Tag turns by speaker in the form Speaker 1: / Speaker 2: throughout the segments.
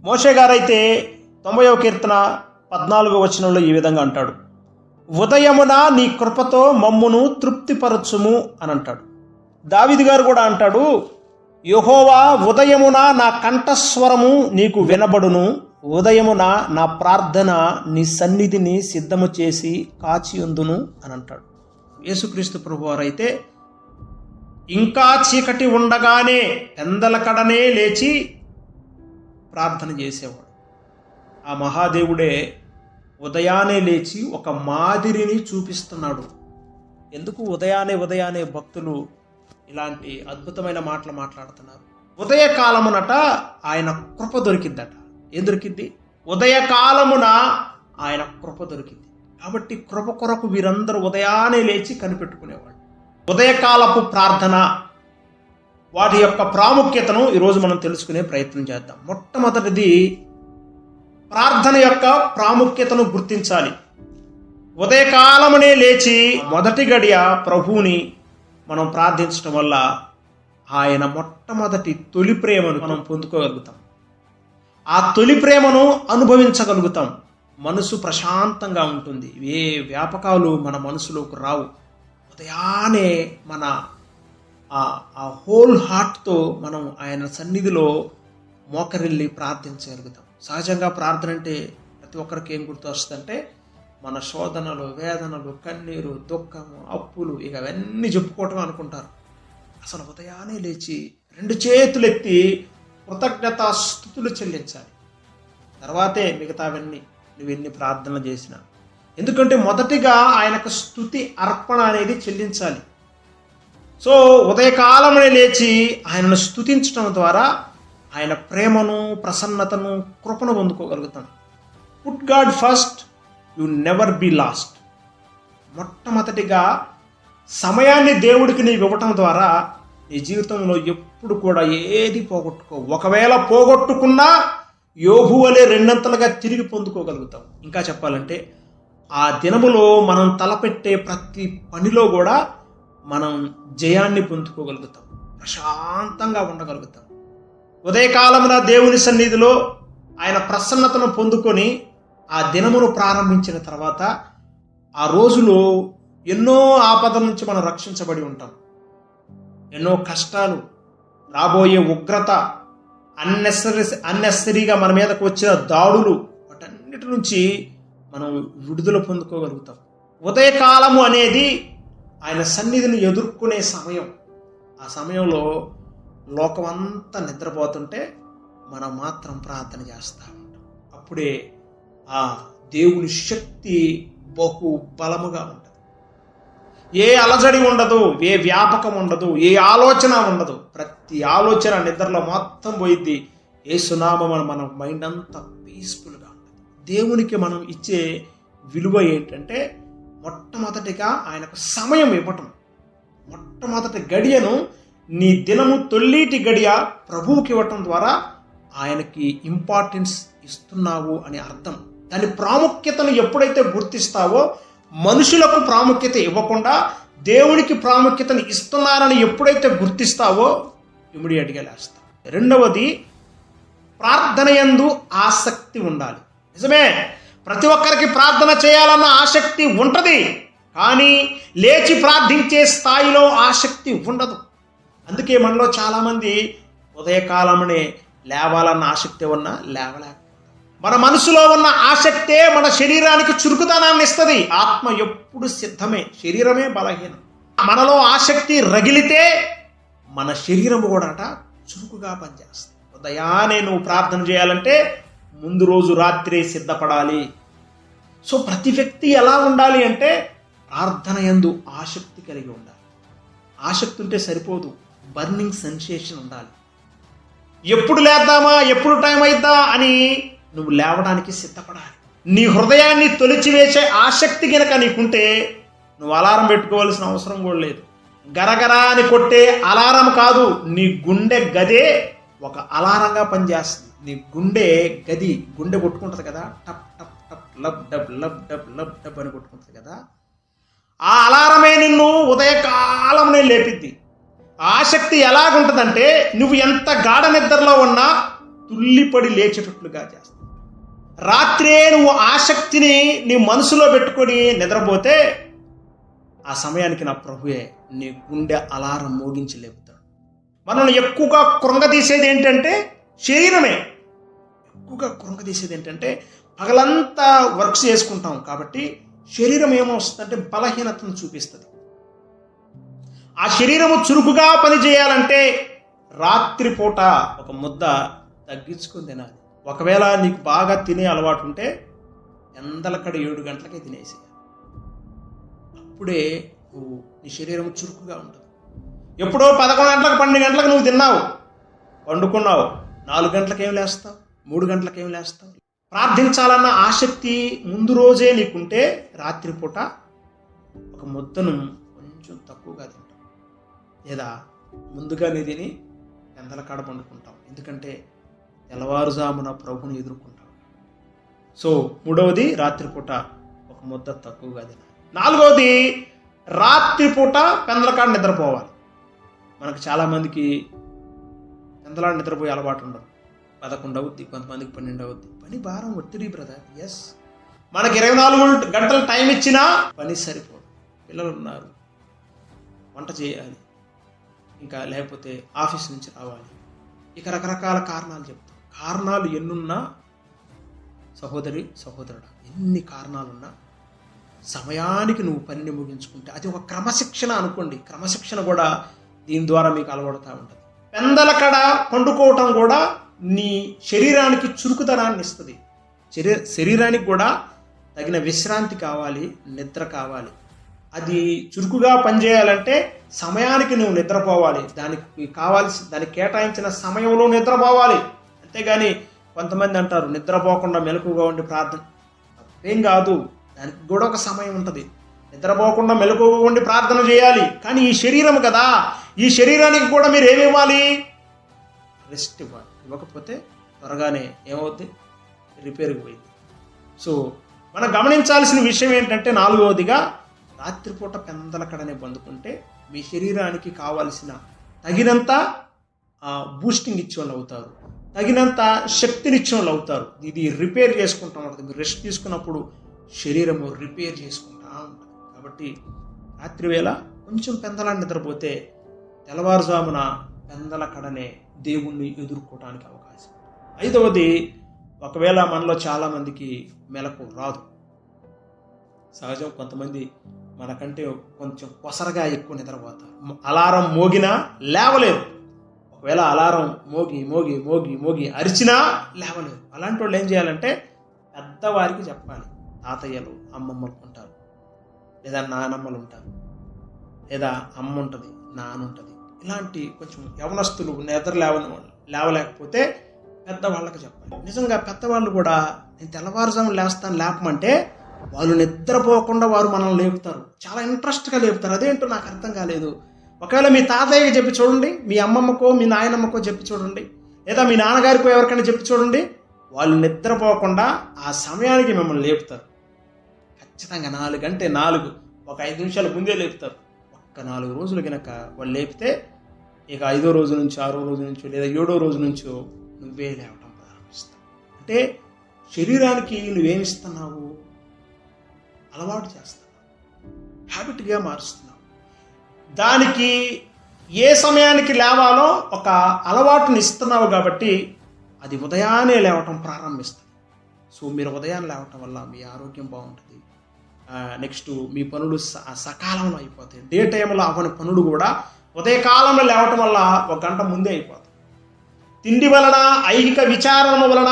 Speaker 1: మోషే గారైతే తొంభైవ కీర్తన పద్నాలుగో వచనంలో ఈ విధంగా అంటాడు. ఉదయమున నీ కృపతో మమ్మును తృప్తిపరచుము అని అంటాడు. దావిది గారు కూడా అంటాడు యహోవా ఉదయమున నా కంఠస్వరము నీకు వినబడును. ఉదయమున నా ప్రార్థన నీ సన్నిధిని సిద్ధము చేసి కాచియుందును అని అంటాడు. యేసుక్రీస్తు ప్రభువారైతే ఇంకా చీకటి ఉండగానే పెందల కడనే లేచి ప్రార్థన చేసేవాడు. ఆ మహాదేవుడే ఉదయాన్నే లేచి ఒక మాదిరిని చూపిస్తున్నాడు. ఎందుకు ఉదయాన్నే ఉదయాన్నే భక్తులు ఇలాంటి అద్భుతమైన మాటలు మాట్లాడుతున్నారు? ఉదయకాలమునట ఆయన కృప దొరికిందట. ఏం దొరికింది? ఉదయకాలమున ఆయన కృప దొరికింది. కాబట్టి కృప కొరకు వీరందరూ ఉదయాన్నే లేచి కనిపెట్టుకునేవాడు ఉదయకాలపు ప్రార్థన వాటి యొక్క ప్రాముఖ్యతను ఈరోజు మనం తెలుసుకునే ప్రయత్నం చేద్దాం. మొట్టమొదటిది ప్రార్థన యొక్క ప్రాముఖ్యతను గుర్తించాలి. ఉదయకాలమునే లేచి మొదటి గడియ ప్రభువుని మనం ప్రార్థించడం వల్ల ఆయన మొట్టమొదటి తొలి ప్రేమను మనం పొందుకోగలుగుతాం. ఆ తొలి ప్రేమను అనుభవించగలుగుతాం. మనసు ప్రశాంతంగా ఉంటుంది. ఏ వ్యాపకాలు మన మనసులోకి రావు. ఉదయానే మన ఆ- హోల్ హార్ట్తో మనం ఆయన సన్నిధిలో మోకరిల్లి ప్రార్థించగలుగుతాం. సహజంగా ప్రార్థన అంటే ప్రతి ఒక్కరికి ఏం గుర్తు వస్తుందంటే మన శోధనలు వేదనలు కన్నీరు దుఃఖము అప్పులు ఇక అవన్నీ చెప్పుకోవటం అనుకుంటారు. అసలు ఉదయాన్నే లేచి రెండు చేతులు ఎత్తి కృతజ్ఞతా స్థుతులు చెల్లించాలి. తర్వాతే మిగతావన్నీ నువ్వు ఎన్ని ప్రార్థనలు చేసినా. ఎందుకంటే మొదటిగా ఆయనకు స్థుతి అర్పణ అనేది చెల్లించాలి. సో ఉదయకాలమునే లేచి ఆయనను స్థుతించడం ద్వారా ఆయన ప్రేమను ప్రసన్నతను కృపను పొందుకోగలుగుతాం. Put God first you never be lost మొట్టమొదటిగా సమయాన్ని దేవుడికి నీవు ఇవ్వటం ద్వారా నీ జీవితంలో ఎప్పుడు కూడా ఏది పోగొట్టుకో ఒకవేళ పోగొట్టుకున్నా యోగు అనే రెండంతలుగా తిరిగి పొందుకోగలుగుతాం. ఇంకా చెప్పాలంటే ఆ దినములో మనం తలపెట్టే ప్రతి పనిలో కూడా మనం జయాన్ని పొందుకోగలుగుతాం. ప్రశాంతంగా ఉండగలుగుతాం. ఉదయకాలమున దేవుని సన్నిధిలో ఆయన ప్రసన్నతను పొందుకొని ఆ దినమును ప్రారంభించిన తర్వాత ఆ రోజులో ఎన్నో ఆపదల నుంచి మనం రక్షించబడి ఉంటాం. ఎన్నో కష్టాలు రాబోయే ఉగ్రత అన్నెసరీ అన్నెసరీగా మన మీదకు వచ్చిన దాడులు వాటన్నిటి నుంచి మనం విడుదల పొందుకోగలుగుతాం. ఉదయకాలము అనేది ఆయన సన్నిధిని ఎదుర్కొనే సమయం. ఆ సమయంలో లోకమంతా నిద్రపోతుంటే మనం మాత్రం ప్రార్థన చేస్తూ ఉంటాం. అప్పుడే ఆ దేవుని శక్తి బహు బలముగా ఉంటుంది. ఏ అలజడి ఉండదు ఏ వ్యాపకం ఉండదు ఏ ఆలోచన ఉండదు. ప్రతి ఆలోచన నిద్రలో మొత్తం పోయిద్ది. ఏ సునామం మన మైండ్ అంతా పీస్ఫుల్గా ఉంటుంది. దేవునికి మనం ఇచ్చే విలువ ఏంటంటే మొట్టమొదటిగా ఆయనకు సమయం ఇవ్వటం. మొట్టమొదటి గడియను నీ దినము తొల్లీటి గడియ ప్రభువుకి ఇవ్వటం ద్వారా ఆయనకి ఇంపార్టెన్స్ ఇస్తున్నావు అని అర్థం. దాని ప్రాముఖ్యతను ఎప్పుడైతే గుర్తిస్తావో మనుషులకు ప్రాముఖ్యత ఇవ్వకుండా దేవునికి ప్రాముఖ్యతను ఇస్తున్నారని ఎప్పుడైతే గుర్తిస్తావో ఇమిడియట్గా లేస్తావు రెండవది ప్రార్థన యందు ఆసక్తి ఉండాలి. నిజమే? ప్రతి ఒక్కరికి ప్రార్థన చేయాలన్న ఆసక్తి ఉంటుంది కానీ లేచి ప్రార్థించే స్థాయిలో ఆసక్తి ఉండదు. అందుకే మనలో చాలామంది ఉదయకాలమనే లేవాలన్న ఆసక్తి ఉన్నా లేవలేక మన మనసులో ఉన్న ఆసక్తే మన శరీరానికి చురుకుదనాన్ని ఇస్తుంది. ఆత్మ ఎప్పుడు సిద్ధమే శరీరమే బలహీనం. మనలో ఆసక్తి రగిలితే మన శరీరం కూడా అట చురుకుగా పనిచేస్తుంది. ఉదయాన్నే నువ్వు ప్రార్థన చేయాలంటే ముందు రోజు రాత్రి సిద్ధపడాలి. సో ప్రతి వ్యక్తి ఎలా ఉండాలి అంటే ప్రార్థన ఎందు ఆసక్తి కలిగి ఉండాలి. ఆసక్తి ఉంటే సరిపోదు. బర్నింగ్ సెన్సేషన్ ఉండాలి. ఎప్పుడు లేద్దామా? ఎప్పుడు టైం అయిద్దా? అని నువ్వు లేవడానికి సిద్ధపడాలి. నీ హృదయాన్ని తొలిచివేసే ఆసక్తి గనక నీకుంటే నువ్వు అలారం పెట్టుకోవాల్సిన అవసరం కూడా లేదు. గరగరా అని కొట్టే అలారం కాదు. నీ గుండె గదే ఒక అలారంగా పనిచేస్తుంది. నీ గుండె గది గుండె కొట్టుకుంటుంది కదా? టప్ టప్ టప్ లబ్ డబ్ లబ్ డబ్ లబ్ డబ్ అని కొట్టుకుంటుంది కదా? ఆ అలారమే నిన్ను ఉదయకాలమునే లేపిద్ది. ఆసక్తి ఎలాగుంటుందంటే నువ్వు ఎంత గాఢ నిద్రలో ఉన్నా తుల్లిపడి లేచేటట్లుగా చేస్తుంది. రాత్రే నువ్వు ఆసక్తిని నీ మనసులో పెట్టుకొని నిద్రపోతే ఆ సమయానికి నా ప్రభువే నీ గుండె అలారం మోగించలేవు. మనల్ని ఎక్కువగా కృంగదీసేది ఏంటంటే శరీరమే. ఎక్కువగా కృంగదీసేది ఏంటంటే పగలంతా వర్క్స్ చేసుకుంటాం కాబట్టి శరీరం ఏమొస్తుందంటే బలహీనతను చూపిస్తుంది. ఆ శరీరము చురుకుగా పనిచేయాలంటే రాత్రిపూట ఒక ముద్ద తగ్గించుకుని తినాలి. ఒకవేళ నీకు బాగా తినే అలవాటు ఉంటే ఎందలకడ ఏడు గంటలకే తినేసి అప్పుడే నువ్వు నీ శరీరం చురుకుగా ఉంటుంది. ఎప్పుడో పదకొండు గంటలకు పన్నెండు గంటలకు నువ్వు తిన్నావు. వండుకున్నావు నాలుగు గంటలకు ఏం లేస్తావు? మూడు గంటలకు ఏం లేస్తావు? ప్రార్థించాలన్న ఆసక్తి ముందు రోజే నీకుంటే రాత్రిపూట ఒక ముద్దను కొంచెం తక్కువగా తింటావు. లేదా ముందుగానే తిని ఎందల కాడ పండుకుంటాం ఎందుకంటే తెల్లవారుజామున ప్రభుని ఎదుర్కొంటాం సో మూడవది రాత్రిపూట ఒక ముద్ద తక్కువగా తినాలి. నాలుగవది రాత్రిపూట పెందలకాడ నిద్రపోవాలి. మనకు చాలామందికి ఎంతలా నిద్రపోయే అలవాటు ఉండదు పదకొండు అవుద్ది కొంతమందికి పన్నెండు అవుద్ది. పని భారం ఒత్తిడి బ్రదర్ ఎస్ మనకి ఇరవై నాలుగు గంటలు టైం ఇచ్చినా పని సరిపోదు. పిల్లలు ఉన్నారు వంట చేయాలి ఇంకా లేకపోతే ఆఫీస్ నుంచి రావాలి. ఇక రకరకాల కారణాలు చెప్తాం. కారణాలు ఎన్నున్నా సహోదరి సహోదరుడు ఎన్ని కారణాలున్నా సమయానికి నువ్వు పనిని ముగించుకుంటే అది ఒక క్రమశిక్షణ అనుకోండి. క్రమశిక్షణ కూడా దీని ద్వారా మీకు అలవడుతూ ఉంటుంది. పెందల కడ పండుకోవటం కూడా నీ శరీరానికి చురుకుతనాన్ని ఇస్తుంది. శరీ శరీరానికి కూడా తగిన విశ్రాంతి కావాలి నిద్ర కావాలి. అది చురుకుగా పనిచేయాలంటే సమయానికి నువ్వు నిద్రపోవాలి. దానికి కావాల్సి దానికి కేటాయించిన సమయంలో నిద్రపోవాలి. అంతేగాని కొంతమంది అంటారు నిద్రపోకుండా మెలకుగా ఉండి ప్రార్థన తప్పేం కాదు. దానికి కూడా ఒక సమయం ఉంటుంది. నిద్రపోకుండా మెలకుగా ఉండి ప్రార్థన చేయాలి. కానీ ఈ శరీరం కదా ఈ శరీరానికి కూడా మీరు ఏమి ఇవ్వాలి? రెస్ట్ ఇవ్వాలి. ఇవ్వకపోతే త్వరగానే ఏమవుద్ది? రిపేర్కి పోయింది సో మనం గమనించాల్సిన విషయం ఏంటంటే నాలుగవదిగా రాత్రిపూట పెందలకడనే పొందుకుంటే మీ శరీరానికి కావాల్సిన తగినంత బూస్టింగ్ ఇచ్చే వాళ్ళు అవుతారు. తగినంత శక్తినిచ్చే వాళ్ళు అవుతారు. ఇది రిపేర్ చేసుకుంటాం ఉంటుంది. మీరు రెస్ట్ తీసుకున్నప్పుడు శరీరము రిపేర్ చేసుకుంటా ఉంటుంది. కాబట్టి రాత్రి వేళ కొంచెం పెందలాన్ని నిద్రపోతే తెల్లవారుజామున పెందల కడనే దేవుణ్ణి ఎదుర్కోవటానికి అవకాశం. ఐదవది ఒకవేళ మనలో చాలామందికి మెలకు రాదు. సహజం కొంతమంది మనకంటే కొంచెం కొసరగా ఎక్కువ నిద్రపోతారు. అలారం మోగినా లేవలేరు. ఒకవేళ అలారం మోగి మోగి మోగి మోగి అరిచినా లేవలేరు. అలాంటి వాళ్ళు ఏం చేయాలంటే పెద్దవారికి చెప్పాలి. తాతయ్యలు అమ్మమ్మలు ఉంటారు. లేదా నానమ్మలు ఉంటారు. లేదా అమ్మ ఉంటుంది నాన్న ఉంటుంది ఇలాంటి కొంచెం యవనస్తులు నిద్ర లేవని లేవలేకపోతే పెద్దవాళ్ళకి చెప్పాలి నిజంగా పెద్దవాళ్ళు కూడా నేను తెల్లవారుజాము లేస్తాను లేపమంటే వాళ్ళు నిద్రపోకుండా వారు మనల్ని లేపుతారు. చాలా ఇంట్రెస్ట్గా లేపుతారు. అదేంటో నాకు అర్థం కాలేదు. ఒకవేళ మీ తాతయ్యకి చెప్పి చూడండి మీ అమ్మమ్మకో మీ నాయనమ్మకో చెప్పి చూడండి లేదా మీ నాన్నగారికో ఎవరికైనా చెప్పి చూడండి వాళ్ళు నిద్రపోకుండా ఆ సమయానికి మిమ్మల్ని లేపుతారు. ఖచ్చితంగా నాలుగు అంటే నాలుగు. ఒక ఐదు నిమిషాల ముందే లేపుతారు. ఒక్క నాలుగు రోజులు కనుక వాళ్ళు లేపితే ఇక ఐదో రోజు నుంచి ఆరో రోజు నుంచో లేదా ఏడో రోజు నుంచో నువ్వే లేవటం ప్రారంభిస్తావు. అంటే శరీరానికి నువ్వేమిస్తున్నావు? అలవాటు చేస్తున్నావు. హ్యాబిట్గా మారుస్తున్నావు. దానికి ఏ సమయానికి లేవాలో ఒక అలవాటుని ఇస్తున్నావు కాబట్టి అది ఉదయాన్నే లేవటం ప్రారంభిస్తుంది. సో మీరు ఉదయాన్నే లేవటం వల్ల మీ ఆరోగ్యం బాగుంటుంది. నెక్స్ట్ మీ పనులు స- సకాలంలో అయిపోతాయి. డే టైంలో అవ్వని పనులు కూడా ఉదయకాలంలో లేవటం వల్ల ఒక గంట ముందే అయిపోతుంది. తిండి వలన ఐహిక విచారణ వలన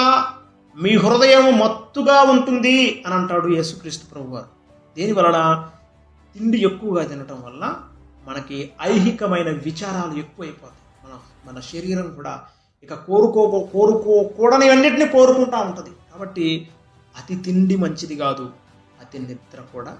Speaker 1: మీ హృదయం మత్తుగా ఉంటుంది అని అంటాడు యేసుక్రీస్తు ప్రభు గారు దేని వలన? తిండి ఎక్కువగా తినటం వల్ల మనకి ఐహికమైన విచారాలు ఎక్కువైపోతాయి. మన మన శరీరం కూడా ఇక కోరుకో కోరుకోకూడని అన్నిటిని కోరుకుంటా ఉంటుంది. కాబట్టి అతి తిండి మంచిది కాదు. అతి నిద్ర కూడా